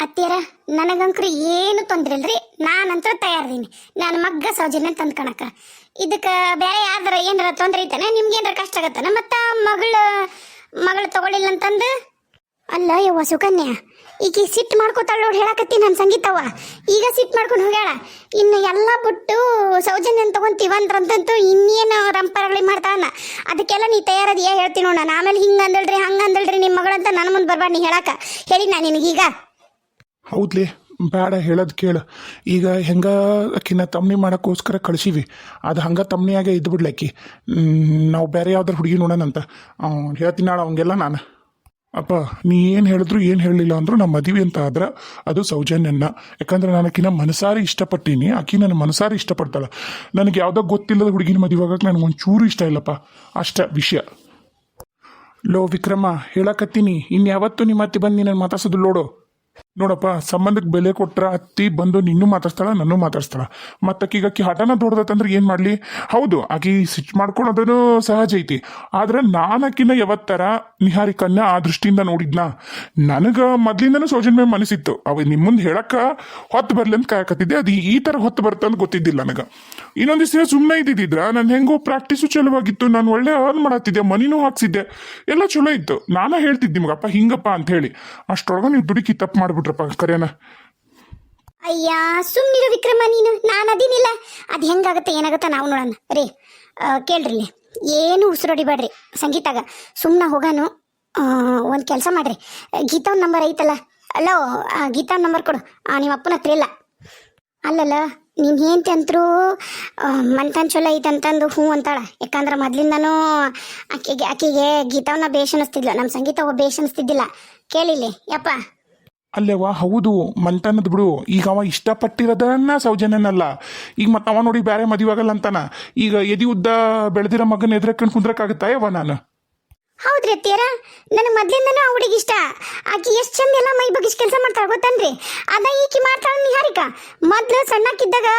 ಅತ್ತಿಯರ, ನನಗಂಕ್ರು ಏನು ತೊಂದ್ರೆ ಇಲ್ರಿ? ನಾನಂತೂ ತಯಾರದೀನಿ. ನಾನು ಮಗ್ಗ ಸೌಜನ್ಯ ತಂದ್ಕೊಳಕ ಇದಕ್ಕೆ ಬೇರೆ ಯಾರ್ದಾರ ಏನಾರ ತೊಂದರೆ ಐತಾನೆ? ನಿಮ್ಗೆ ಏನಾರ ಕಷ್ಟ ಆಗತ್ತಾನೆ? ಮತ್ತೆ ಮಗಳು ಮಗಳು ತಗೊಳ್ಳಿಲ್ಲ ಅಂತಂದು ಅಲ್ಲ ಯವ್ವ ಸುಕನ್ಯಾ ಈಗ ಸಿಟ್ಟು ಮಾಡ್ಕೋತಾಳ ನೋಡಿ ಹೇಳಕತ್ತಿ ನನ್ನ ಸಂಗೀತವ್ವ ಈಗ ಸಿಟ್ಟು ಮಾಡ್ಕೊಂಡು ಹೋಗ್ಯಾಳ. ಇನ್ನು ಎಲ್ಲ ಬಿಟ್ಟು ಸೌಜನ್ಯನ ತಗೊಂತೀವಂದ್ರಂತಂತೂ ಇನ್ನೇನು ರಂಪರಗಳಿ ಮಾಡ್ತಾನ. ಅದಕ್ಕೆಲ್ಲ ನೀ ತಯಾರದಿಯ ಹೇಳ್ತೀನಿ ನೋಡ ನಾನು? ಆಮೇಲೆ ಹಿಂಗೆ ಅಂದಳ್ರಿ ಹಂಗೆ ಅಂದಳ್ರಿ ನಿಮ್ಮ ಮಗಳಂತ ನನ್ನ ಮುಂದೆ ಬರ್ಬಾರ್ದು ನೀ ಹೇಳಕ. ಹೇಳಿ ನಾನು ನಿನಗೀಗ. ಹೌದ್ಲಿ ಬೇಡ ಹೇಳೋದು ಕೇಳು. ಈಗ ಹೆಂಗ ಆಕಿನ ತಮ್ಮನಿ ಮಾಡೋಕ್ಕೋಸ್ಕರ ಕಳಿಸಿವಿ. ಅದು ಹಂಗೆ ತಮ್ಮನಿಯಾಗೆ ಇದ್ದು ಬಿಡ್ಲಕ್ಕಿ ನಾವು ಬೇರೆ ಯಾವ್ದಾರು ಹುಡುಗಿ ನೋಡೋಣಂತ ಅವ್ನು ಹೇಳ್ತೀನಿ ನಾಳೆ ಅವಂಗೆಲ್ಲ ನಾನು. ಅಪ್ಪ, ನೀ ಏನು ಹೇಳಿದ್ರು ಏನು ಹೇಳಲಿಲ್ಲ ಅಂದ್ರು ನಮ್ಮ ಮದುವೆ ಅಂತ ಆದ್ರೆ ಅದು ಸೌಜನ್ಯನ. ಯಾಕಂದ್ರೆ ನಾನು ಆಕಿನ ಮನಸಾರಿ ಇಷ್ಟಪಟ್ಟೀನಿ. ಆಕಿ ನನ್ನ ಮನಸಾರಿ ಇಷ್ಟಪಡ್ತಾಳೆ. ನನಗೆ ಯಾವುದೋ ಗೊತ್ತಿಲ್ಲದ ಹುಡುಗಿನ ಮದುವೆ ಆಗಕ್ಕೆ ನನಗೆ ಒಂಚೂರು ಇಷ್ಟ ಇಲ್ಲಪ್ಪ. ಅಷ್ಟ ವಿಷಯ. ಲೋ, ವಿಕ್ರಮ, ಹೇಳಕತ್ತೀನಿ. ಇನ್ಯಾವತ್ತು ನಿಮ್ಮ ಅತ್ತಿ ಬಂದು ನೀನು ಮಾತಾಡ್ಸೋದು ನೋಡು. ನೋಡಪ್ಪ, ಸಂಬಂಧಕ್ಕೆ ಬೆಲೆ ಕೊಟ್ರ ಅತ್ತಿ ಬಂದು ನಿನ್ನೂ ಮಾತಾಡ್ಸ್ತಾಳ, ನನ್ನೂ ಮಾತಾಡ್ಸ್ತಾಳ. ಮತ್ತು ಅಕ್ಕಿ ಹಠನ ದೊಡ್ಡದಂದ್ರೆ ಏನು ಮಾಡಲಿ? ಹೌದು, ಆಕಿ ಸ್ವಿಚ್ ಮಾಡ್ಕೊಳೋದನ್ನು ಸಹಜ ಐತಿ. ಆದ್ರೆ ನಾನು ಆಕಿನ ಯಾವತ್ತರ ನಿಹಾರಿಕನ್ನ ಆ ದೃಷ್ಟಿಯಿಂದ ನೋಡಿದ್ನ. ನನಗೆ ಮೊದ್ಲಿಂದನೂ ಸೌಜನ್ಯ ಮೇಲೆ ಮನಸ್ಸಿತ್ತು. ಅವ ನಿಮ್ಮ ಮುಂದೆ ಹೇಳಕ್ಕ ಹೊತ್ತು ಬರ್ಲಿ ಅಂತ ಕಾಯಕತ್ತಿದ್ದೆ. ಅದು ಈ ಥರ ಹೊತ್ತು ಬರುತ್ತೆ ಅಂತ ಗೊತ್ತಿದ್ದಿಲ್ಲ ನನಗೆ. ಇನ್ನೊಂದಿಷ್ಟು ದಿನ ಸುಮ್ಮನೆ ಇದ್ದಿದ್ರ ನಾನು ಹೆಂಗೋ ಪ್ರಾಕ್ಟೀಸು ಚಲೋವಾಗಿತ್ತು. ನಾನು ಒಳ್ಳೆ ಅರ್ನ್ ಮಾಡತ್ತಿದ್ದೆ, ಮನಿನೂ ಹಾಕ್ಸಿದ್ದೆ. ಎಲ್ಲ ಚಲೋ ಇತ್ತು. ನಾನೇ ಹೇಳ್ತಿದ್ದೆ ನಿಮಗಪ್ಪ, ಹಿಂಗಪ್ಪ ಅಂತ ಹೇಳಿ. ಅಷ್ಟೊಳಗೆ ನೀವು ದುಡುಕಿ ತಪ್ಪು ಮಾಡಿಬಿಟ್ರಪ್ಪ ಕರೆಯನ ಅಯ್ಯ ಸುಮ್ಮನಿರು ವಿಕ್ರಮ ನೀನು. ನಾನು ಅದಿನಿಲ್ಲ. ಅದು ಹೆಂಗಾಗತ್ತೆ, ಏನಾಗುತ್ತೆ ನಾವು ನೋಡೋಣ. ರೀ ಕೇಳ್ರಿ. ಏನು ಉಸಿರೊಡಿಬೇಡ್ರಿ ಸಂಗೀತಾಗ ಸುಮ್ಮನೆ ಹೋಗಾನು. ಒಂದು ಕೆಲಸ ಮಾಡ್ರಿ. ಗೀತಾವ್ ನಂಬರ್ ಐತಲ್ಲ? ಅಲ್ಲೋ ಗೀತಾ ನಂಬರ್ ಕೊಡು. ನಿಮ್ಮ ಅಪ್ಪನ ಹತ್ರ ಇಲ್ಲ. ಅಲ್ಲಲ್ಲ, ನೀನು ಹೆಂಡ್ತಿ ಅಂತರೂ ಮನ್ತನ್ ಚಲೋ ಅಂತಂದು ಹ್ಞೂ ಅಂತಾಳ. ಯಾಕಂದ್ರೆ ಮೊದ್ಲಿಂದನೂ ಆಕೆಗೆ ಆಕೆಗೆ ಗೀತಾವನ್ನ ಬೇಷ್ ನಮ್ಮ ಸಂಗೀತ ಬೇಷಣಿಸ್ತಿದ್ದಿಲ್ಲ ಬೇಷ್ ಅನಿಸ್ತಿದ್ದಿಲ್ಲ ಕೇಳಿಲಿ ಯಪ್ಪ. ಅಲ್ಲೇವಾ ಹೌದು, ಮಂಟನದ್ ಬಿಡು. ಈಗ ಅವ ಇಷ್ಟಪಟ್ಟಿರೋದನ್ನ ಸೌಜನ್ಯನಲ್ಲ. ಈಗ ಮತ್ತೆ ಅವ ನೋಡಿ ಬೇರೆ ಮದುವೆ ಆಗಲ್ಲ ಅಂತಾನ. ಈಗ ಎದಿ ಉದ್ದ ಬೆಳೆದಿರೋ ಮಗನ ಎದುರಕ್ಕಂಡು ಕುಂದ್ರಕ್ಕಾಗತ್ತಾ ಯವ್ವ ನಾನು? ಹೌದ್ರಿ ಅತ್ತಿಯರ, ನನಗೆ ಮೊದ್ಲಿಂದನೂ ಆ ಹುಡುಗಿ ಇಷ್ಟ. ಆಕಿ ಎಷ್ಟು ಚಂದ ಎಲ್ಲ ಮೈ ಬಗ್ಗಿಸ್ ಕೆಲಸ ಮಾಡ್ತಾಳೆ ಗೊತ್ತನ್ರಿ? ಅದ ಈಕಿ ಮಾಡ್ತಾಳ ನಿಹಾರಿಕಾ. ಮೊದ್ಲು ಸಣ್ಣಕ್ಕಿದ್ದಾಗ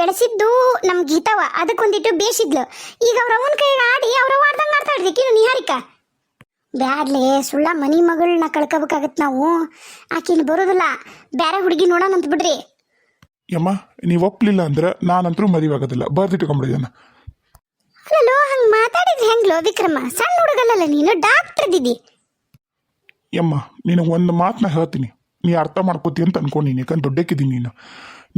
ಬೆಳೆಸಿದ್ದು ನಮ್ ಗೀತವ ಅದಕ್ಕೊಂದಿಟ್ಟು ಬೇಸಿದ್ಲು. ಈಗ ಅವ್ರ ಅವನ ಕೈಗೆ ಆಡಿ ಅವ್ರ ಆಡ್ದಂಗೆ ಮಾಡ್ತಾಳ್ರಿ ಈಕಿನು ನಿಹಾರಿಕ. ಬ್ಯಾಡ್ಲೆ ಸುಳ್ಳ ಮನಿ ಮಗಳನ್ನ ಕಳ್ಕೋಬೇಕಾಗತ್ತೆ ನಾವು. ಆಕಿನ ಬರೋದಿಲ್ಲ. ಬೇರೆ ಹುಡುಗಿ ನೋಡೋಣ ಅಂತ ಬಿಡ್ರಿ. ಯಮ್ಮ ನೀವು ಒಪ್ಪಲಿಲ್ಲ ಅಂದ್ರೆ ನಾನಂತರೂ ಮದುವೆ ಆಗೋದಿಲ್ಲ ಬರ್ದಿಟ್ಕೊಂಬಿಡಿದನ ಅಲ್ಲೋ ಹಂಗೆ ಮಾತಾಡಿದ್ರೆ ಹೆಂಗ್ಲೋ ವಿಕ್ರಮ? ಸಣ್ಣ ಹುಡುಗಲ್ಲಲ್ಲ ನೀನು ಡಾಕ್ಟರ್ ಇದ್ದಿದ್ದಿ ಯಮ್ಮ ನಿನಗೆ ಒಂದು ಮಾತನ್ನ ಹೇಳ್ತೀನಿ. ನೀ ಅರ್ಥ ಮಾಡ್ಕೋತಿ ಅಂತ ಅನ್ಕೊಂಡಿನಿ ಯಾಕಂದ್ರೆ ದೊಡ್ಡಕ್ಕಿದ್ದೀನಿ ನೀನು.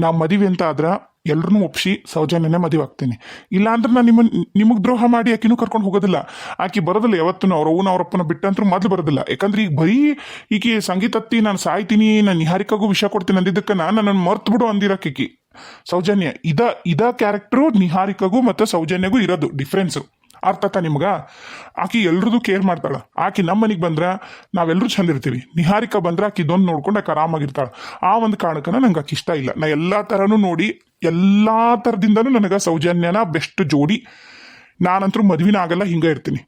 ನಾ ಮದುವೆ ಅಂತ ಆದ್ರೆ ಎಲ್ಲರೂ ಒಪ್ಸಿ ಸೌಜನ್ಯನೇ ಮದುವೆ ಆಗ್ತೀನಿ. ಇಲ್ಲ ಅಂದ್ರೆ ನಾನು ನಿಮ್ಮ ನಿಮಗೆ ದ್ರೋಹ ಮಾಡಿ ಆಕಿನೂ ಕರ್ಕೊಂಡು ಹೋಗೋದಿಲ್ಲ. ಆಕಿ ಬರೋದಿಲ್ಲ ಯಾವತ್ತೂ ಅವ್ರ ಅವ್ನ ಅವರಪ್ಪನ ಬಿಟ್ಟಂತರೂ ಮೊದಲು ಬರೋದಿಲ್ಲ. ಯಾಕಂದ್ರೆ ಈಗ ಬರೀ ಈಕೆ ಸಂಗೀತತ್ತಿ ನಾನು ಸಾಯ್ತೀನಿ, ನಾನು ನಿಹಾರಿಕಾಗೂ ವಿಷಯ ಕೊಡ್ತೀನಿ ಅಂದಿದ್ದಕ್ಕೆ ನಾನು ನನ್ನ ಮರ್ತು ಬಿಡು ಅಂದಿರಕ್ಕೆ ಸೌಜನ್ಯ, ಇದ ಇದ ಕ್ಯಾರೆಕ್ಟ್ರು ನಿಹಾರಿಕಾಗೂ ಮತ್ತು ಸೌಜನ್ಯಗೂ ಇರೋದು ಡಿಫ್ರೆನ್ಸು ಅರ್ಥ ಆತ ನಿಮ್ಗ? ಆಕಿ ಎಲ್ರದ್ದು ಕೇರ್ ಮಾಡ್ತಾಳೆ. ಆಕಿ ನಮ್ಮ ಮನೆಗೆ ಬಂದ್ರೆ ನಾವೆಲ್ಲರೂ ಚಂದ ಇರ್ತೀವಿ. ನಿಹಾರಿಕಾ ಬಂದ್ರೆ ಆಕಿ ಇದೊಂದು ನೋಡ್ಕೊಂಡು ಆಕೆ ಆರಾಮಾಗಿರ್ತಾಳ. ಆ ಒಂದು ಕಾರಣಕ್ಕನ ನಂಗೆ ಆಕೆ ಇಷ್ಟ ಇಲ್ಲ. ನಾ ಎಲ್ಲ ಥರನೂ ನೋಡಿ, ಎಲ್ಲ ಥರದಿಂದನೂ ನನಗೆ ಸೌಜನ್ಯನ ಬೆಸ್ಟ್ ಜೋಡಿ. ನಾನಂತರೂ ಮದುವಿನ ಆಗಲ್ಲ, ಹಿಂಗೆ ಇರ್ತೀನಿ.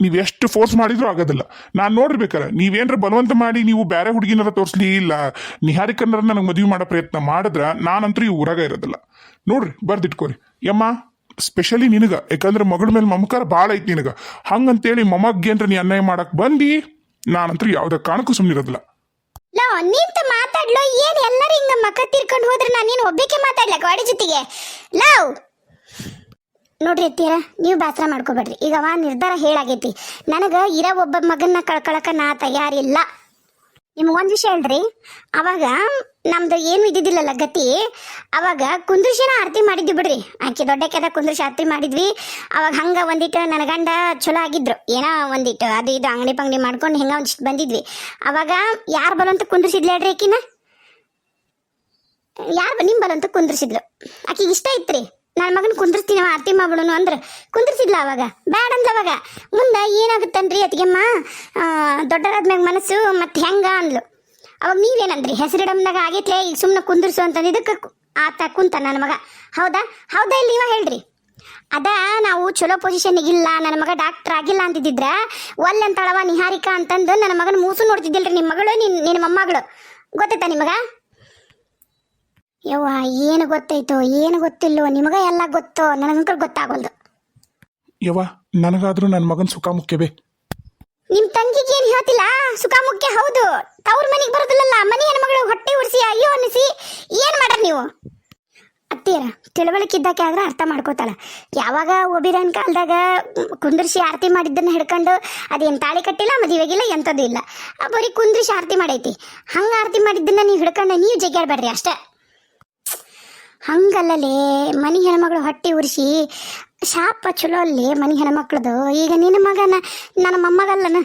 ನೀವು ಎಷ್ಟು ಫೋರ್ಸ್ ಮಾಡಿದ್ರೂ ಆಗೋದಿಲ್ಲ. ನಾನು ನೋಡಿರ್ಬೇಕಾರೆ, ನೀವೇನರ ಬಲವಂತ ಮಾಡಿ ನೀವು ಬೇರೆ ಹುಡುಗಿನರ ತೋರಿಸ್ಲಿ ಇಲ್ಲ ನಿಹಾರಿಕನ್ನರ ನನಗೆ ಮದುವೆ ಮಾಡೋ ಪ್ರಯತ್ನ ಮಾಡಿದ್ರೆ ನಾನಂತರೂ ಈ ಊರಾಗ ಇರೋದಿಲ್ಲ. ನೋಡ್ರಿ, ಬರ್ದಿಟ್ಕೋರಿ. ಯಮ್ಮ? ಸ್ಪೆಷಲಿ ನಿನಗ. ಯಾಕಂದ್ರೆ ಮಗಳ ಮೇಲೆ ಮಮಕಾರ ಭಾಳ ಐತಿ ನಿನಗ. ಹಂಗಂತೇಳಿ ಮೊಮ್ಮಗ್ಗೇನ್ರ ನೀ ಅನ್ಯಾಯ ಮಾಡಕ್ ಬಂದಿ ನಾನಂತ್ರ ಯಾವುದೇ ಕಾರಣಕ್ಕೂ ಸುಮ್ಮನಿರೋದಿಲ್ಲ ಲೋ, ನಿಂತ ಮಾತಾಡ್ಲೋ, ಏನ್ ಎಲ್ಲರೂ ಹಿಂಗ ಮಕ್ಕ ತಿರ್ಕೊಂಡು ಹೋದ್ರೆ ನಾನು ನೀನು ಒಬ್ಬಕ್ಕೆ ಮಾತಾಡ್ಲ ಗಾಡಿ ಜೊತೆಗೆ? ಲವ್ ನೋಡ್ರಿ ಅತ್ತೀರ ನೀವು ಬೇಸರ ಮಾಡ್ಕೋಬೇಡ್ರಿ. ಈಗ ಅವ ನಿರ್ಧಾರ ಹೇಳಾಗೈತಿ. ನನಗೆ ಇರೋ ಒಬ್ಬ ಮಗನ್ನ ಕಳ್ಕೊಳಕ ನಾ ತಯಾರಿಲ್ಲ. ನಿಮ್ಗೆ ಒಂದು ವಿಷಯ ಹೇಳ್ರಿ. ಅವಾಗ ನಮ್ದು ಏನು ಇದ್ದಿದ್ದಿಲ್ಲಲ್ಲ ಗತಿ, ಅವಾಗ ಕುಂದ್ರಶನ ಆರತಿ ಮಾಡಿದ್ವಿ ಬಿಡ್ರಿ. ಆಕೆ ದೊಡ್ಡಕ್ಕೆದ ಕುಂದ್ರಶ ಆರತಿ ಮಾಡಿದ್ವಿ. ಅವಾಗ ಹಂಗ ಒಂದಿಟ್ಟು ನನ್ನ ಗಂಡ ಚಲೋ ಆಗಿದ್ರು. ಏನೋ ಒಂದಿಟ್ಟು ಅದು ಇದು ಅಂಗಡಿ ಪಂಗಡಿ ಮಾಡ್ಕೊಂಡು ಹಿಂಗ ಒಂದಿಷ್ಟು ಬಂದಿದ್ವಿ. ಅವಾಗ ಯಾರು ಬಲವಂತ ಕುಂದ್ರಿಸಿದ್ಲು ಹೇಳ್ರಿ ಆಕಿನ? ಯಾರು ನಿಮ್ಮ ಬಲವಂತ ಕುಂದ್ರಿಸಿದ್ಲು? ಆಕಿಗೆ ಇಷ್ಟ ಇತ್ರಿ? ನನ್ನ ಮಗನ ಕುಂದ್ರಿಸ್ತೀನಿ ಅವ ಆರತಿ ಮಾಡ್ಬಿಡೋನು ಅಂದ್ರೆ. ಕುಂದ್ರಿಸಿದ್ಲ ಅವಾಗ. ಬ್ಯಾಡ ಅಂದ್ಲ ಅವಾಗ. ಮುಂದೆ ಏನಾಗುತ್ತನ್ರಿ ದೊಡ್ಡರಾದ ದೊಡ್ಡರಾದ್ಮ್ಯಾಗ ಮನಸ್ಸು ಮತ್ತೆ ಹೆಂಗ ಅಂದ್ಲು. ಅವಾಗ ನೀವೇನಂದ್ರಿ? ಹೆಸರಿಡಮ್ದಾಗ ಆಗೈತ್ಲೆ, ಈಗ ಸುಮ್ಮನೆ ಕುಂದ್ರಿಸು ಅಂತಂದಿದ್ದಕ್ಕೆ ಆತ ಕುಂತ ನನ್ನ ಮಗ. ಹೌದಾ? ಹೌದಾ ಇಲ್ಲಿ ನೀವ ಹೇಳ್ರಿ? ಅದ ನಾವು ಚಲೋ ಪೊಸಿಷನ್ ಇಲ್ಲ, ನನ್ನ ಮಗ ಡಾಕ್ಟರ್ ಆಗಿಲ್ಲ ಅಂತಿದ್ದಿದ್ರ, ಒಲ್ಲೆ ಅಂತಳವ ನಿಹಾರಿಕಾ ಅಂತಂದು ನನ್ನ ಮಗನ ಮೂಸು ನೋಡ್ತಿದ್ದಿಲ್ರಿ ನಿಮ್ಮ ಮಗಳು ನಿನ್ನ ನಿನ್ನ ಮೊಮ್ಮಗಳು. ಗೊತ್ತಾಯ್ತಾ ನಿಮಗ? ಯವ್ವ ಏನು ಗೊತ್ತೈತೋ ಏನು ಗೊತ್ತಿಲ್ಲೋ ನಿಮಗ ಎಲ್ಲ ಗೊತ್ತೋ ನನಗಂಕರ್ ಗೊತ್ತಾಗೋಲ್ದು. ಯವ್ವ ನನಗಾದ್ರೂ ನನ್ನ ಮಗನ ಸುಖ ಮುಖ್ಯವೇ? ನಿಮ್ ತಂಗಿಗೆ ಏನ್ ಹೇಳ್ತಿಲ್ಲ? ಸುಖ ಮುಖ್ಯ ಹೌದು. ತವ್ರ ಮನೆಗೆ ಬರೋದಿಲ್ಲಲ್ಲ ಮನೆ ಹೆಣ್ಮಗಳು ನೀವು? ಅತ್ತೀರ ತಿಳುವಳಿಕೆ ಇದ್ದಕ್ಕೆ ಆದ್ರೆ ಅರ್ಥ ಮಾಡ್ಕೋತಾಳ. ಯಾವಾಗ ಒಬಿರನ್ ಕಾಲದಾಗ ಕುಂದ್ರಿಸಿ ಆರತಿ ಮಾಡಿದ್ದನ್ನ ಹಿಡ್ಕೊಂಡು ಅದೇನು ತಾಳಿ ಕಟ್ಟಿಲ್ಲ ಮದುವೆಗಿಲ್ಲ ಎಂಥದ್ದು ಇಲ್ಲ. ಆ ಬರೀ ಕುಂದ್ರಿಸಿ ಆರತಿ ಮಾಡೈತಿ. ಹಂಗೆ ಆರತಿ ಮಾಡಿದ್ದನ್ನ ನೀವು ಹಿಡ್ಕೊಂಡು ನೀವು ಜಗ್ಗಾಡ್ಬೇಡ್ರಿ ಅಷ್ಟೇ. ಹಂಗಲ್ಲಲೇ, ಮನಿ ಹೆಣ್ಮಗಳು ಹೊಟ್ಟೆ ಉರಿಸಿ, ಶಾಪ ಚಲೋ ಅಲ್ಲಿ ಮನಿ ಹೆಣ್ಮಕ್ಳದು. ಈಗ ನಿನ್ನ ಮಗನ, ನನ್ನ ಮೊಮ್ಮಗಲ್ಲನ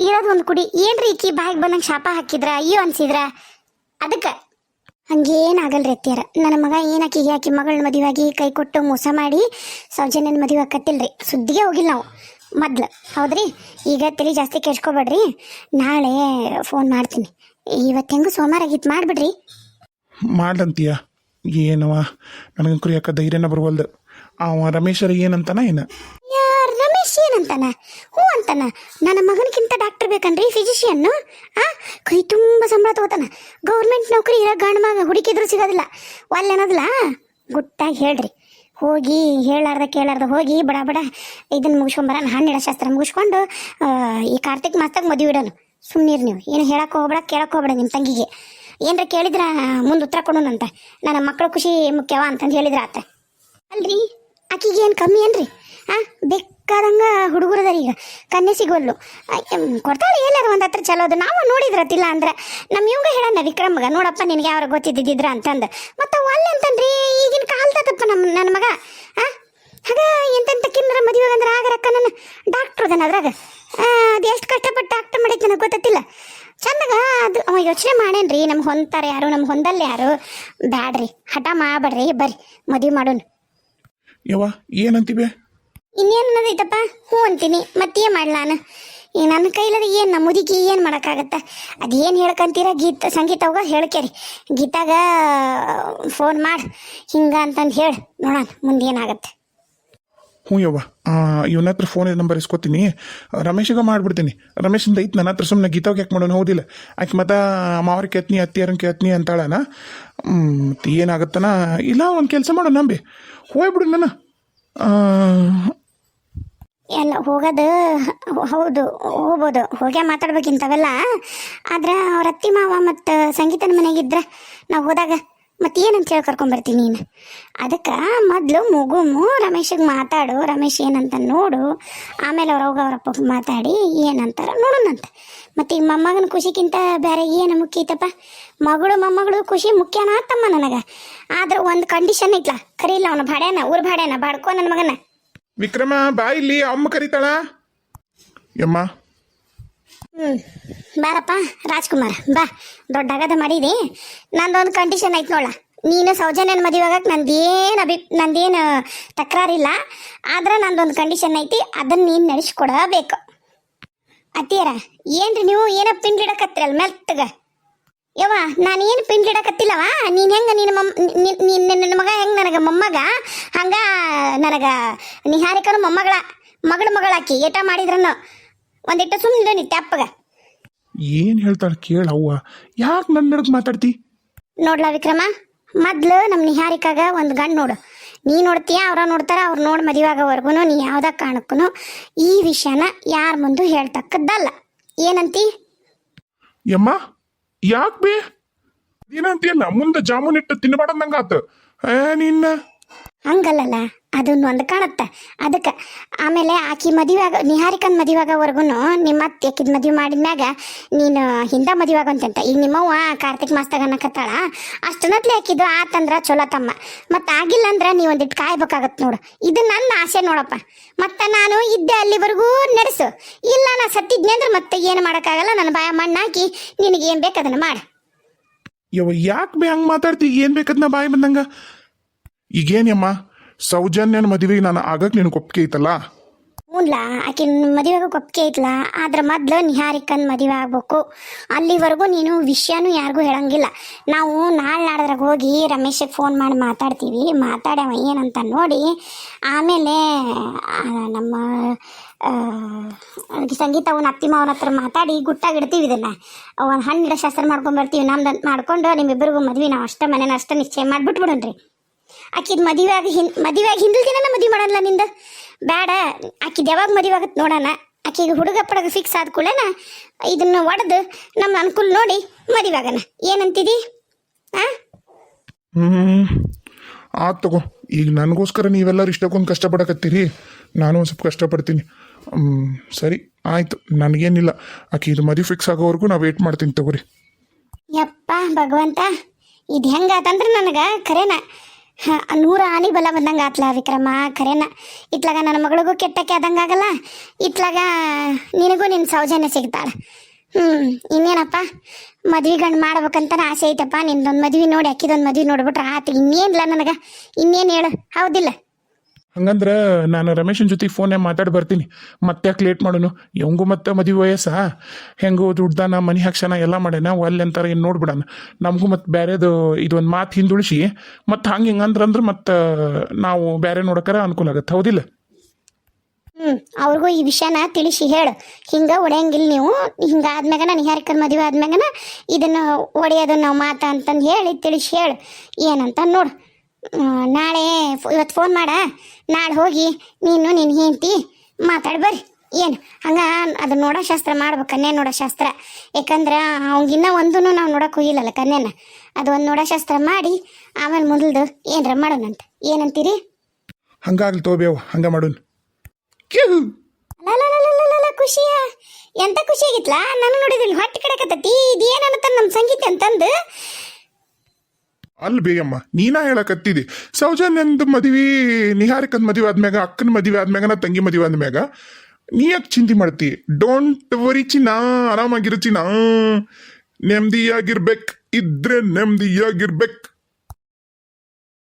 ಇರೋದು ಒಂದು ಕುಡಿ. ಏನ್ರಿ ಈಕಿ ಬಾಯಿಗೆ ಬಂದಂಗೆ ಶಾಪ ಹಾಕಿದ್ರ, ಅಯ್ಯೋ ಅನ್ಸಿದ್ರ? ಅದಕ್ಕೆ. ಹಂಗೇನಾಗಲ್ರಿ ಅತ್ತಿಯರ. ನನ್ನ ಮಗ ಏನಾಕಿಗೆ ಆಕಿ ಮಗಳ ಮದುವಾಗಿ ಕೈ ಕೊಟ್ಟು ಮೋಸ ಮಾಡಿ ಸೌಜನ್ಯನ ಮದುವೆ ಕತ್ತಿಲ್ರಿ ಸುದ್ದಿಗೆ ಹೋಗಿಲ್ಲ ನಾವು. ಮೊದ್ಲು. ಹೌದ್ರಿ? ಈಗ ತಲೆ ಜಾಸ್ತಿ ಕೆಡ್ಸ್ಕೊಬೇಡ್ರಿ. ನಾಳೆ ಫೋನ್ ಮಾಡ್ತೀನಿ. ಇವತ್ತು ಹೆಂಗು ಸೋಮವಾರ ಆಗಿತ್ತು ಮಾಡಿಬಿಡ್ರಿ. ಮಾಡ್ಲಂತೀಯ? ಏನವ? ನನಗಂಕರು ಯಾಕೆ ಧೈರ್ಯನ ಬರುವಲ್ದು. ಅವ ರಮೇಶರ ಏನಂತಾನ ಏನ? ಯಾರ್ ರಮೇಶ್ ಏನಂತಾನ? ಹ್ಞೂ ಅಂತಾನ? ನನ್ನ ಮಗನಿಗಿಂತ ಡಾಕ್ಟರ್ ಬೇಕನ್ರಿ ಫಿಸಿಷಿಯನ್ನು ಆ? ಕೈ ತುಂಬ ಸಂಬಳ ತಗೋತಾನ. ಗೌರ್ಮೆಂಟ್ ನೌಕರಿ ಇರೋ ಗಂಡ ಮಗ ಹುಡುಕಿದ್ರು ಸಿಗೋದಿಲ್ಲ. ಒಲ್ಲೇನೋದಿಲ್ಲ ಗುಟ್ಟಾಗಿ ಹೇಳ್ರಿ. ಹೋಗಿ ಹೇಳಾರ್ದ ಕೇಳಾರ್ದ ಹೋಗಿ ಬಡ ಬಡ ಇದನ್ನ ಮುಗಿಸ್ಕೊಂಬರ ಹಣ್ಣಿಡ ಶಾಸ್ತ್ರ ಮುಗಿಸ್ಕೊಂಡು ಈ ಕಾರ್ತಿಕ್ ಮಾಸ್ತಾಗ ಮದುವೆ ಇಡೋನು. ಸುಮ್ಮನಿರಿ ನೀವು. ಏನು ಹೇಳಕ್ಕೆ ಹೋಗ್ಬೇಡ ಕೇಳಕ್ಕೆ ಹೋಗ್ಬೇಡ ನಿಮ್ಮ ತಂಗಿಗೆ. ಏನರ ಕೇಳಿದ್ರ? ಮುಂದೆ ಉತ್ತರ ಕೊಡೋಣಂತ. ನನ್ನ ಮಕ್ಕಳ ಖುಷಿ ಮುಖ್ಯವ ಅಂತಂದು ಹೇಳಿದ್ರ ಆತ. ಅಲ್ರಿ, ಆಕಿಗೆ ಏನು ಕಮ್ಮಿ ಏನ್ರಿ? ಆ ಬೇಕಾದಂಗ ಹುಡುಗರದಾರ ಈಗ. ಕನ್ಯೆ ಸಿಗೋಲ್ಲು. ಕೊಡ್ತಾಳೆ ಎಲ್ಲಾರು ಒಂದು ಹತ್ರ ಚಲೋ ಅದು. ನಾವು ನೋಡಿದ್ರತಿಲ್ಲ ಅಂದ್ರೆ ನಮ್ಮ ಇವಂಗ ಹೇಳಣ್ಣ ವಿಕ್ರಮ್ಗ ನೋಡಪ್ಪ, ನಿನಗೆ ಯಾವ್ರ ಗೊತ್ತಿದ್ದಿದ್ರ ಅಂತಂದು. ಮತ್ತು ಒಲ್ಲೆ ಅಂತಂದ್ರಿ, ಈಗಿನ ಕಾಲ್ತದಪ್ಪ ನಮ್ಮ ನನ್ನ ಮಗ. ಆ, ಹಾಗ ಎಂತೆಂತ ಕಿನ್ನರ ಮದುವೆ ಅಂದ್ರೆ ಆಗರಕ್ಕ ನನ್ನ. ಡಾಕ್ಟ್ರ್ ಅದಾನ ಅದ್ರಾಗ ಅದು ಎಷ್ಟು ಕಷ್ಟಪಟ್ಟು ನನಗೆ ಗೊತ್ತಿಲ್ಲ ಚಂದಾಗ ಅದು. ಅವ ಯೋಚನೆ ಮಾಡೇನ್ರಿ ನಮ್ಗೆ ಹೊಂತಾರೆ ಯಾರು ನಮ್ಗೆ ಹೊಂದಲ್ಲ ಯಾರು? ಬ್ಯಾಡ್ರಿ ಹಠ ಮಾಡಬೇಡ್ರಿ ಬರ್ರಿ ಮದುವೆ ಮಾಡೋಣ. ಯವ್ವ ಏನಂತೀವಿ? ಇನ್ನೇನು ಅನ್ನೋದೈತಪ್ಪ? ಹ್ಞೂ ಅಂತೀನಿ ಮತ್ತೇನು ಮಾಡ್ಲ ನಾನು ಈ ನನ್ನ ಕೈಲದ ಏನು ನಮ್ಮ ಮುದುಕಿ ಏನು ಮಾಡೋಕ್ಕಾಗತ್ತೆ? ಅದೇನು ಹೇಳ್ಕಂತೀರ? ಗೀತ ಸಂಗೀತ ಹೋಗ ಹೇಳ್ಕೇರಿ ಗೀತಾಗ ಫೋನ್ ಮಾಡಿ ಹಿಂಗ ಅಂತಂದು ಹೇಳಿ ನೋಡೋಣ ಮುಂದೆ ಏನಾಗತ್ತೆ ಹ್ಞೂ ಯವ್ವ ಇವನ ಹತ್ರ ಫೋನ್ ನಂಬರ್ ಇಸ್ಕೊತೀನಿ. ರಮೇಶಿಗೆ ಮಾಡ್ಬಿಡ್ತೀನಿ. ರಮೇಶಿಂದ ಐತೆ ನನ್ನ ಹತ್ರ ಸುಮ್ಮನೆ ಗೀತಾವ್ ಯಾಕೆ ಮಾಡೋಣ ಹೌದಿಲ್ಲ. ಆಕೆ ಮತ್ತೆ ಮಾವ್ರ ಕೇತ್ನಿ ಅತ್ತಿಯರನ್ ಕೇತ್ನಿ ಅಂತಾಳನ ಮತ್ತು ಏನಾಗತ್ತನ? ಇಲ್ಲ ಒಂದು ಕೆಲಸ ಮಾಡೋಣ ನಂಬಿ. ಹೋಗ್ಬಿಡು ನನ್ನ. ಆ, ಎಲ್ಲ ಹೋಗೋದು ಹೌದು ಹೋಗ್ಬೋದು. ಹೋಗೇ ಮಾತಾಡ್ಬೇಕಿಂತವೆಲ್ಲ ಆದ್ರೆ ಅವ್ರ ಅತ್ತಿ ಮಾವ ಮತ್ತು ಸಂಗೀತನ ಮನೆಗಿದ್ರೆ ನಾವು ಹೋದಾಗ ಮತ್ತೆ ಏನಂತ ಹೇಳಿ ಕರ್ಕೊಂಬರ್ತೀನಿ ನೀನು? ಅದಕ್ಕೆ ಮೊದಲು ಮುಗುಮು ರಮೇಶಿಗೆ ಮಾತಾಡು ರಮೇಶ್ ಏನಂತ ನೋಡು. ಆಮೇಲೆ ಅವ್ರ ಹೋಗಿ ಅವ್ರಪ್ಪ ಮಾತಾಡಿ ಏನಂತಾರ ನೋಡೋಣಂತ. ಮತ್ತು ಈ ಮೊಮ್ಮಗನ ಖುಷಿಗಿಂತ ಬೇರೆ ಏನು ಮುಖ್ಯ ಐತಪ್ಪ ಮಗಳು ಮೊಮ್ಮಗಳು ಖುಷಿ ಮುಖ್ಯನಾ ತಮ್ಮ ನನಗೆ? ಆದ್ರೆ ಒಂದು ಕಂಡೀಷನ್ ಐತ್ಲ. ಕರೀಲ್ಲ ಅವನು ಭಾಡ್ಯಾನ ಊರ್ ಭಾಡ್ಯಾನ ಬಾಡ್ಕೋ ನನ್ನ ಮಗನ. ವಿಕ್ರಮ ಬಾ ಇಲ್ಲಿ ಅಮ್ಮ ಕರೀತಾಳ ಯಮ್ಮ. ಹ್ಮ್. ಬಾರಪ್ಪ, ರಾಜ್ಕುಮಾರ್, ಬಾ. ದೊಡ್ಡ ಅಗದ ಮಾಡಿದಿ. ನಂದೊಂದು ಕಂಡೀಷನ್ ಐತೆ ನೋಡ ನೀನು ಸೌಜನ್ಯನ ಮದುವೆ ಆಗಕ್ಕೆ ನಂದೇನು ಅಭಿ, ನಂದೇನು ತಕರಾರಿಲ್ಲ. ಆದ್ರೆ ನಂದೊಂದು ಕಂಡೀಷನ್ ಐತಿ ಅದನ್ನ ನೀನು ನಡೆಸ್ಕೊಡಬೇಕು. ಅತ್ತಿಯರ, ಏನ್ರಿ ನೀವು ಏನೋ ಪಿಂಡ್ಲಿಡಕತ್ತಿರಲ್ಲ ಮೆಲ್ತಗ? ಯವ್ವ ನಾನು ಏನು ಪಿಂಡ್ಲಿಡಕತ್ತಿಲ್ಲವ? ನೀನು ಹೆಂಗೆ ನಿನ್ನ ಮಮ್ ನಿನ್ನ ನನ್ನ ನಿನ್ನ ಮಗ ಹೆಂಗೆ ನನಗೆ ಮೊಮ್ಮಗ? ಹಂಗ ನನಗೆ ನಿಹಾರಿಕನು ಮೊಮ್ಮಗಳ, ಮಗಳ ಮಗಳಾಕಿ, ಏಟ ಮಾಡಿದ್ರನ್ನು ಒಂದಿಟ್ಟು ಸುಮ್ಮನೆ ನೀ ತೆಪ್ಪಗ. ಏನು ಹೇಳ್ತಾಳೆ ಕೇಳವ್ವ ಯಾಕೆ ನನ್ನ ನಡಕ್ ಮಾತಾಡ್ತಿ? ನೋಡ್ಲಾ ವಿಕ್ರಮ ಮೊದ್ಲು ನಮ್ಮ ನಿಹಾರಿಕಾಗ ಒಂದು ಗಂಡ್ ನೋಡು. ನೀ ನೋಡ್ತೀಯ ಅವ್ರ ನೋಡ್ತಾರ ಅವ್ರು ನೋಡಿ ಮದಿವಾಗವರ್ಗುನು ನೀ ಯಾವ್ದ ಕಾರಣಕ್ಕೂ ಈ ವಿಷಯನ ಯಾರ ಮುಂದೆ ಹೇಳ್ತಕ್ಕದ್ದಲ್ಲ. ಏನಂತಿ? ಯಮ್ಮ ಯಾಕೆ ಬೇ? ಏನಂತೀಯಲ್ಲ ಮುಂದೆ ಜಾಮೂನ್ ಇಟ್ಟು ತಿನ್ನಬಾರ್ದಂಗಾತ ಏ ನಿನ್ನ. ಹಂಗಲ್ಲಲ್ಲ ಅದನ್ನ ಒಂದು ಕಾಣುತ್ತೆ. ಅದಕ್ಕೆ, ಆಮೇಲೆ ಆಕಿ ಮದುವೆಯಾಗ, ನಿಹಾರಿಕನ್ ಮದುವೆಯಾಗವರೆಗೂ ನಿಮ್ಮ ಅತ್ತೆ ಆಕಿದ್ ಮದುವೆ ಮಾಡಿದ್ಮ್ಯಾಗ ನೀನು ಹಿಂದ ಮದುವೆಯಾಗಂತಂತ. ಈಗ ನಿಮ್ಮವ್ವ ಕಾರ್ತಿಕ್ ಮಾಸ್ತಾಗ ಅನ್ನಕತ್ತಾಳ, ಅಷ್ಟನತ್ಲೆ ಹಾಕಿದ್ದು ಆತಂದ್ರೆ ಚಲೋ ತಮ್ಮ. ಮತ್ತೆ ಆಗಿಲ್ಲ ಅಂದ್ರೆ ನೀವು ಒಂದಿಟ್ಟು ಕಾಯ್ಬೇಕಾಗತ್ತೆ ನೋಡು. ಇದು ನನ್ನ ಆಸೆ ನೋಡಪ್ಪ. ಮತ್ತೆ ನಾನು ಇದ್ದೆ ಅಲ್ಲಿವರೆಗೂ ನಡೆಸು. ಇಲ್ಲ ನಾನು ಸತ್ತಿದ್ನೆ ಅಂದ್ರೆ ಮತ್ತೆ ಏನು ಮಾಡೋಕ್ಕಾಗಲ್ಲ. ನನ್ನ ಬಾಯ ಮಣ್ಣಾಕಿ ನಿನಗೆ ಏನು ಬೇಕು ಅದನ್ನು ಮಾಡು. ಯಾಕೆ ಹಂಗೆ ಮಾತಾಡ್ತಿ? ಏನು ಬೇಕದನ್ನ ಬಾಯಿ ಬಂದಂಗ? ಈಗೇನಮ್ಮ ಸೌಜನ್ಯನ ಮದುವೆಗೆ ನಾನು ಆಗಕ್ಕೆ ನಿನಗೆ ಒಪ್ಪಿಗೆ ಐತಲ್ಲ? ಹ್ಞೂನ್ಲ ಆಕೆ ಮದುವೆಗೆ ಒಪ್ಪಿಗೆ ಐತಲ್ಲ ಆದ್ರೆ ಮೊದ್ಲು ನಿಹಾರಿಕನ್ ಮದುವೆ ಆಗ್ಬೇಕು. ಅಲ್ಲಿವರೆಗೂ ನೀನು ವಿಷಯನೂ ಯಾರಿಗೂ ಹೇಳಂಗಿಲ್ಲ. ನಾವು ನಾಳೆ ನಾಡ್ದ್ರಾಗ ಹೋಗಿ ರಮೇಶಗೆ ಫೋನ್ ಮಾಡಿ ಮಾತಾಡ್ತೀವಿ. ಮಾತಾಡ್ಯವ ಏನಂತ ನೋಡಿ, ಆಮೇಲೆ ನಮ್ಮ ಸಂಗೀತ ಅವನ ಅತ್ತಿಮ ಮಾವನ ಹತ್ರ ಮಾತಾಡಿ ಗುಟ್ಟಾಗಿ ಇಡ್ತೀವಿ ಇದನ್ನು. ಒಂದು ಹಣ್ಣಿಡ ಶಾಸ್ತ್ರ ಮಾಡ್ಕೊಂಬರ್ತೀವಿ ನಮ್ದು ಮಾಡ್ಕೊಂಡು ನಿಮ್ಮಿಬ್ಬರಿಗೂ ಮದ್ವೆ, ನಾವು ಅಷ್ಟೇ ಮನೇನ ಅಷ್ಟೇ ನಿಶ್ಚಯ ಮಾಡಿಬಿಟ್ಬಿಡೋಣ್ರಿ. ಆಕಿದ್ ಮದುವೆ ಆಗಿ ಹಿನ್ ಮದುವೆ ಆಗಿ ಹಿಂದಿಲ್ ದಿನ ಮದುವೆ ಮಾಡಲ್ಲ ನಿಂದ? ಬೇಡ ಆಕಿದ್ ಯಾವಾಗ ಮದುವೆ ಆಗತ್ತೆ ನೋಡೋಣ. ಆಕಿಗೆ ಹುಡುಗ ಪಡಗ ಫಿಕ್ಸ್ ಆದ ಕೂಡ ಇದನ್ನ ಒಡೆದು ನಮ್ಮ ಅನುಕೂಲ ನೋಡಿ ಮದುವೆ ಆಗೋಣ. ಏನಂತಿದಿ? ಆ? ಹ್ಞೂ ಆತ್ ತಗೋ. ಈಗ ನನಗೋಸ್ಕರ ನೀವೆಲ್ಲರೂ ಇಷ್ಟಕ್ಕೊಂದು ಕಷ್ಟಪಡಕತ್ತೀರಿ. ನಾನು ಒಂದು ಸ್ವಲ್ಪ ಕಷ್ಟಪಡ್ತೀನಿ. ಹ್ಮ್, ಸರಿ ಆಯ್ತು. ನನಗೇನಿಲ್ಲ. ಆಕೆ ಇದು ಮದುವೆ ಫಿಕ್ಸ್ ಆಗೋವರೆಗೂ ನಾವು ವೇಟ್ ಮಾಡ್ತೀನಿ ತಗೋರಿ. ಯಪ್ಪ ಭಗವಂತ ಇದು ಹೆಂಗಾತಂದ್ರೆ ನನಗೆ ಖರೇನ ಹ, ನೂರ ಆನಿ ಬಲ ಬಂದಂಗೆ ಆತ್ಲ ವಿಕ್ರಮ, ಖರೇನ. ಇತ್ಲಾಗ ನನ್ನ ಮಗಳಿಗೂ ಕೆಟ್ಟಕ್ಕೆ ಆದಂಗೆ ಆಗಲ್ಲ. ಇತ್ಲಾಗ ನಿನಗೂ ನಿನ್ನ ಸೌಜನ್ಯ ಸಿಗ್ತಾಳೆ. ಹ್ಞೂ ಇನ್ನೇನಪ್ಪ? ಮದ್ವೆ ಗಂಡು ಮಾಡ್ಬೇಕಂತ ಆಸೆ ಐತಪ್ಪ. ನಿಂದೊಂದು ಮದ್ವೆ ನೋಡಿ, ಅಕ್ಕಿದೊಂದು ಮದ್ವೆ ನೋಡ್ಬಿಟ್ರೆ ಆತು. ಇನ್ನೇನಿಲ್ಲ ನನಗೆ? ಇನ್ನೇನು ಹೇಳು? ಹೌದಿಲ್ಲ. ಹಂಗಂದ್ರೆ ನಾನು ರಮೇಶನ ಜೊತೆ ಫೋನೇ ಮಾತಾಡಿ ಬರ್ತೀನಿ. ಮತ್ತೆ ಯಾಕೆ ಲೇಟ್ ಮಾಡೋನು? ಹೆಂಗು ಮತ್ತೆ ಮದುವೆ ವಯಸ್ಸಾ? ಹೆಂಗೋ ದುಡ್ದಾನ ಮನೆ ಹಾಕ್ಸನ, ಎಲ್ಲ ಮಾಡ್ಯಾನ? ಅಲ್ಲಿ ಅಂತಾರೆ ಏನು ನೋಡ್ಬಿಡಣ ನಮಗೂ ಮತ್ತೆ ಬೇರೆದು ಇದೊಂದು ಮಾತು ಹಿಂದುಳಿಸಿ, ಮತ್ತೆ ಹಂಗೆ ಹಿಂಗಂದ್ರೆ ಅಂದ್ರೆ ಮತ್ತೆ, ನಾವು ಬೇರೆ ನೋಡೋಕರ ಅನುಕೂಲ ಆಗತ್ತೆ. ಹೌದಿಲ್ಲ? ಹ್ಞೂ ಅವ್ರಿಗೂ ಈ ವಿಷಯನ ತಿಳಿಸಿ ಹೇಳು. ಹಿಂಗೆ ಒಡೆಯಂಗಿಲ್ಲ ನೀವು. ಹಿಂಗಾದ್ಮ್ಯಾಗನ ನಿಹಾರಿಕನ ಮದುವೆ ಆದ್ಮ್ಯಾಗನ, ಇದನ್ನು ಒಡೆಯೋದು ನಾವು ಮಾತಾ ಅಂತಂದು ಹೇಳಿ, ತಿಳಿಸಿ ಹೇಳು. ಏನಂತ ನೋಡು. ಫ್- ಇವತ್ತು ಫೋನ್ ಮಾಡ. ನಾಳೆ ಹೋಗಿ ನೀನು ನಿನ್ನ ಹೆಂಡತಿ ಮಾತಾಡಿ ಬರ್ರಿ. ಏನು? ಹಂಗೆ ಅದು ನೋಡೋ ಶಾಸ್ತ್ರ ಮಾಡ್ಬೇಕು ಕನ್ಯೆ ನೋಡೋ ಶಾಸ್ತ್ರ. ಯಾಕಂದ್ರೆ ಅವಂಗಿನ್ನ ಒಂದೂ ನಾವು ನೋಡೋಕೆ ಹೋಗಿಲ್ಲಲ್ಲ ಕನ್ಯನ. ಅದು ಒಂದು ನೋಡೋ ಶಾಸ್ತ್ರ ಮಾಡಿ ಆಮೇಲೆ ಮೊದಲ್ದು ಏನರ ಮಾಡೋಣಂತ. ಏನಂತೀರಿ? ಹಂಗಾಗ್ಲಿ ತೋಬೇವು ಹಂಗ ಮಾಡೋನು ಲಲಲಲಲಲಲ, ಖುಷಿಯ ಎಂತ ಖುಷಿ ಆಗಿತ್ಲಾ? ನಾನು ನೋಡಿದಿಲ್ಲ ಹೊಟ್ಟೆ ಕಡಕತ್ತತಿ. ಇದೇನಂತ ನಮ್ಮ ಸಂಗೀತ ಅಂತಂದು. ಅಲ್ಲಿ ಬೇಯಮ್ಮ, ನೀನ ಹೇಳಕತ್ತಿದಿ. ಸೌಜನ್ಯಂದು ಮದುವೆ, ನಿಹಾರಿಕಂದ್ ಮದುವೆ ಆದ್ಮ್ಯಾಗ, ಅಕ್ಕನ ಮದುವೆ ಆದ್ಮ್ಯಾಗ, ನಾ ತಂಗಿ ಮದುವೆ ಆದ್ಮ್ಯಾಗ, ನೀ ಯಾಕೆ ಚಿಂತೆ ಮಾಡ್ತಿ? ಡೋಂಟ್ ವರಿ ಚಿನ್ನ, ಆರಾಮಾಗಿರು ಚಿನ್ನ. ನೆಮ್ಮದಿಯಾಗಿರ್ಬೇಕು ಇದ್ರೆ ನೆಮ್ಮದಿಯಾಗಿರ್ಬೇಕು